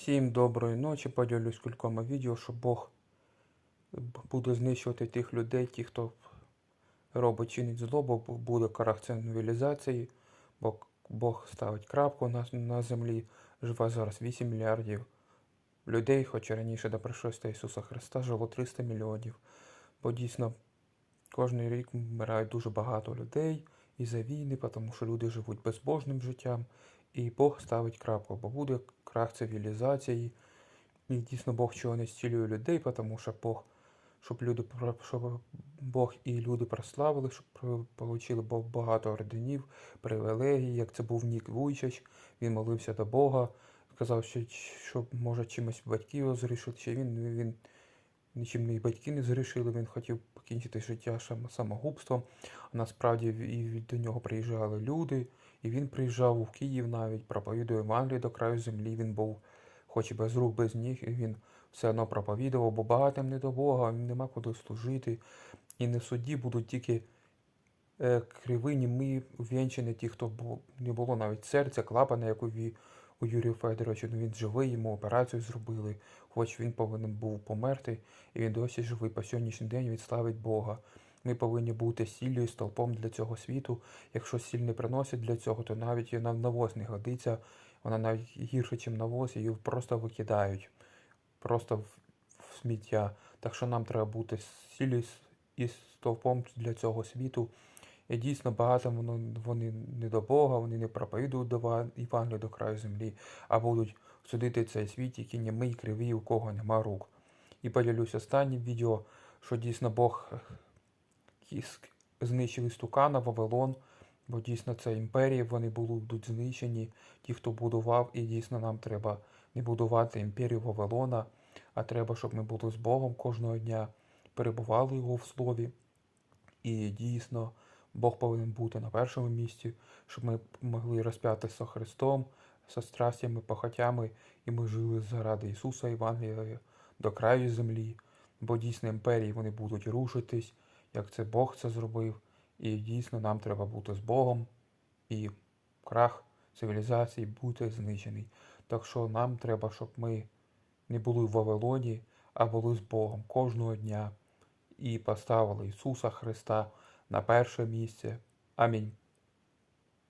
Всім доброї ночі. Поділюсь кількома відео, що Бог буде знищувати тих людей, ті, хто робить чинить зло, бо буде крах цивілізації, бо Бог ставить крапку на, на землі. Живе зараз 8 мільярдів людей, хоча раніше до пришестя Ісуса Христа жило 300 мільйонів. Бо дійсно кожен рік вмирає дуже багато людей із-за війни, тому що люди живуть безбожним життям. І Бог ставить крапку, бо буде крах цивілізації. І дійсно Бог чого не зцілює людей, тому що Бог, щоб люди щоб Бог і люди прославили, щоб отримали Бог багато орденів, привілегій, як це був Нік Вуйчач, Він молився до Бога, сказав, що, що може чимось батьків його зрішили, чи він, він нічим не батьки не зрішили, він хотів покінчити життя самогубством. Насправді і до нього приїжджали люди, і він приїжджав у Київ навіть, проповідує Евангелію до краю землі. Він був, хоч і без рук, без ніг, і він все одно проповідував, бо багатим не до Бога, нема куди служити. І не в суді будуть тільки е, кривині ми увінчені, ті, хто не було навіть серця, клапана, як у, у Юрія Федоровича. Ну він живий, йому операцію зробили, хоч він повинен був померти, і він досі живий. По сьогоднішній день він славить Бога. Ми повинні бути сіллю і столпом для цього світу. Якщо сіль не приносить для цього, то навіть і на навоз не годиться. Вона навіть гірше, ніж навоз, її просто викидають. Просто в, в сміття. Так що нам треба бути сіллю і стовпом для цього світу. І дійсно багато вони не до Бога, вони не проповідують до Ва- до краю землі, а будуть судити цей світ, який німий, кривий, у кого нема рук. І поділюсь останнім відео, що дійсно Бог кіс- знищив істукана, Вавилон, бо дійсно це імперії, вони будуть знищені, ті, хто будував, і дійсно нам треба не будувати імперію Вавилона, а треба, щоб ми були з Богом кожного дня, перебували його в слові. І дійсно Бог повинен бути на першому місці, щоб ми могли розп'ятися Христом, зі страстями, похотями, і ми жили заради Ісуса Євангелія до краю землі. Бо дійсно імперії вони будуть рушитись, як це Бог це зробив. І дійсно нам треба бути з Богом, і крах цивілізації бути знищений. Так що нам треба, щоб ми не були в Вавилоні, а були з Богом кожного дня і поставили Ісуса Христа на перше місце. Амінь.